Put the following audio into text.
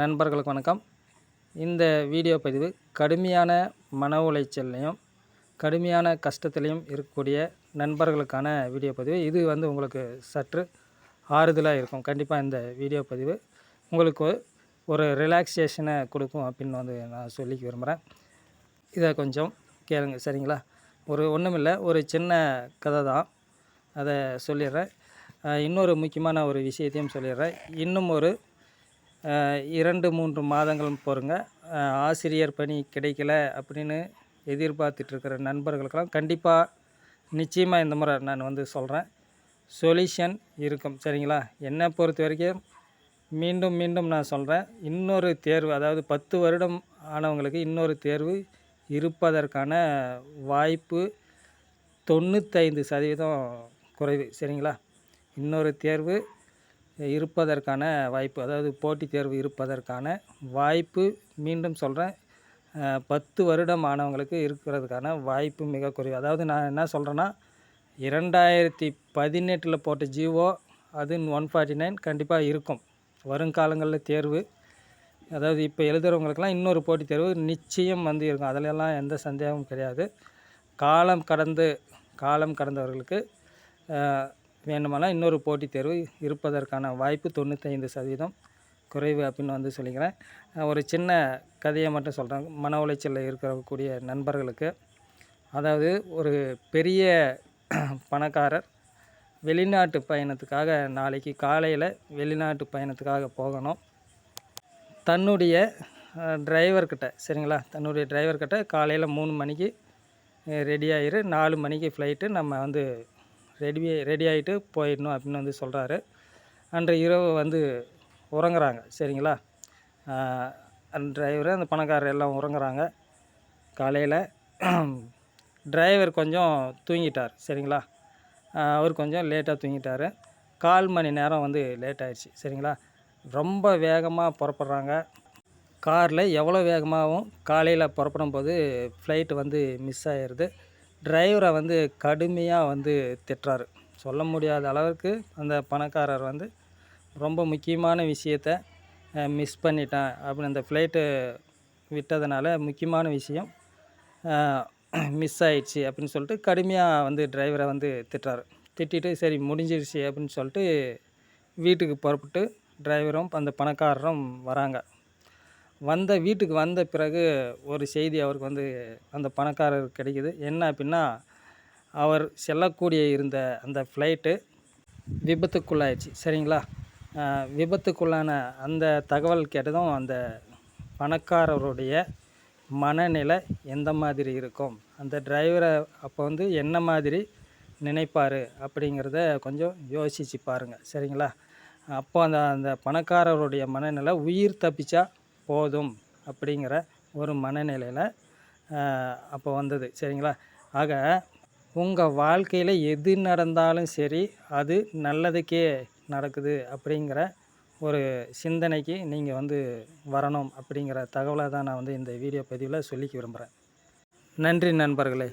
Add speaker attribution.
Speaker 1: நண்பர்களுக்கு வணக்கம். இந்த வீடியோ பதிவு கடுமையான மன உளைச்சல்லையும் கடுமையான கஷ்டத்துலையும் இருக்கக்கூடிய நண்பர்களுக்கான வீடியோ பதிவு. இது வந்து உங்களுக்கு சற்று ஆறுதலாக இருக்கும். கண்டிப்பாக இந்த வீடியோ பதிவு உங்களுக்கு ஒரு ரிலாக்ஸேஷனை கொடுக்கும் அப்படின்னு வந்து நான் சொல்லிக்க விரும்புகிறேன் இதை கொஞ்சம் கேளுங்க. சரிங்களா? ஒரு ஒன்றுமில்லை ஒரு சின்ன கதை தான். அதை சொல்லிடுறேன். இன்னொரு முக்கியமான ஒரு விஷயத்தையும் சொல்லிடுறேன். இன்னும் ஒரு இரண்டு மூன்று மாதங்கள் போருங்க ஆசிரியர் பணி கிடைக்கல அப்படின்னு எதிர்பார்த்துட்ருக்கிற நண்பர்களுக்கெல்லாம் கண்டிப்பாக நிச்சயமாக இந்த முறை நான் வந்து சொல்கிறேன் சொல்யூஷன் இருக்கும். சரிங்களா? என்னை பொறுத்த வரைக்கும் மீண்டும் மீண்டும் நான் சொல்கிறேன் இன்னொரு தேர்வு அதாவது பத்து வருடம் ஆனவங்களுக்கு இன்னொரு தேர்வு இருப்பதற்கான வாய்ப்பு தொண்ணூத்தைந்து சதவீதம் குறைவு. சரிங்களா? இன்னொரு தேர்வு இருப்பதற்கான வாய்ப்பு அதாவது போட்டித் தேர்வு இருப்பதற்கான வாய்ப்பு மீண்டும் சொல்கிறேன் பத்து வருடம் ஆனவங்களுக்கு இருக்கிறதுக்கான வாய்ப்பு மிக குறைவு. அதாவது நான் என்ன சொல்கிறேன்னா இரண்டாயிரத்தி பதினெட்டில் போட்ட ஜிஓ அது ஒன் ஃபார்ட்டி நைன் கண்டிப்பாக இருக்கும். வருங்காலங்களில் தேர்வு. அதாவது இப்போ எழுதுகிறவங்களுக்கெல்லாம் இன்னொரு போட்டித் தேர்வு நிச்சயம் வந்து இருக்கும். அதிலெல்லாம் எந்த சந்தேகமும் கிடையாது. காலம் கடந்து காலம் கடந்தவர்களுக்கு வேண்டுமானால் இன்னொரு போட்டித் தேர்வு இருப்பதற்கான வாய்ப்பு தொண்ணூத்தைந்து சதவீதம் குறைவு அப்படின்னு வந்து சொல்லிக்கிறேன். ஒரு சின்ன கதையை மட்டும் சொல்கிறேன் மன உளைச்சலில் இருக்கக்கூடிய நண்பர்களுக்கு. அதாவது ஒரு பெரிய பணக்காரர் வெளிநாட்டு பயணத்துக்காக நாளைக்கு காலையில் வெளிநாட்டு பயணத்துக்காக போகணும். தன்னுடைய டிரைவர்கிட்ட சரிங்களா? தன்னுடைய டிரைவர்கிட்ட காலையில் மூணு மணிக்கு ரெடி ஆயிரு. நாலு மணிக்கு ஃப்ளைட்டு நம்ம வந்து ரெடி ரெடி ஆகிட்டு போயிடணும் அப்படின்னு வந்து சொல்கிறாரு அன்று இரவு வந்து உறங்குறாங்க சரிங்களா? அந்த டிரைவர் அந்த பணக்காரர் எல்லாம் உறங்குறாங்க. காலையில் டிரைவர் கொஞ்சம் தூங்கிட்டார் சரிங்களா? அவர் கொஞ்சம் லேட்டாக தூங்கிட்டார். கால் மணி நேரம் வந்து லேட் ஆயிடுச்சு சரிங்களா? ரொம்ப வேகமாக புறப்படுறாங்க. காரில் எவ்வளோ வேகமாகவும் காலையில் புறப்படும் போது ஃப்ளைட்டு வந்து மிஸ் ஆயிடுது டிரைவரை வந்து கடுமையாக வந்து திட்டுறாரு. சொல்ல முடியாத அளவுக்கு அந்த பணக்காரர் வந்து ரொம்ப முக்கியமான விஷயத்த மிஸ் பண்ணிட்டேன் அப்படின்னு அந்த ஃப்ளைட்டு விட்டதுனால முக்கியமான விஷயம் மிஸ் ஆயிடுச்சு அப்படின்னு சொல்லிட்டு கடுமையாக வந்து டிரைவரை வந்து திட்டுறாரு. திட்டிட்டு சரி முடிஞ்சிருச்சு அப்படின்னு சொல்லிட்டு வீட்டுக்கு புறப்பட்டு டிரைவரும் அந்த பணக்காரரும் வராங்க. வந்த வீட்டுக்கு வந்த பிறகு ஒரு செய்தி அவருக்கு வந்து அந்த பணக்காரருக்கு கிடைக்கிது. என்ன அப்படின்னா அவர் செல்லக்கூடிய இருந்த அந்த ஃப்ளைட்டு விபத்துக்குள்ளாயிடுச்சு. சரிங்களா? விபத்துக்குள்ளான அந்த தகவல் கேட்டதும் அந்த பணக்காரருடைய மனநிலை எந்த மாதிரி இருக்கும்? அந்த டிரைவரை அப்போ வந்து என்ன மாதிரி நினைப்பார் அப்படிங்கிறத கொஞ்சம் யோசிச்சு பாருங்கள் சரிங்களா? அப்போ அந்த அந்த பணக்காரருடைய மனநிலை உயிர் தப்பிச்சா போதும் அப்படிங்கிற ஒரு மனநிலையில் அப்போ வந்தது. சரிங்களா? ஆக உங்கள் வாழ்க்கையில் எது நடந்தாலும் சரி அது நல்லதுக்கே நடக்குது அப்படிங்கிற ஒரு சிந்தனைக்கு நீங்கள் வந்து வரணும் அப்படிங்கிற தகவலை தான் நான் வந்து இந்த வீடியோ பதிவில் சொல்லிக்க விரும்புகிறேன் நன்றி நண்பர்களே.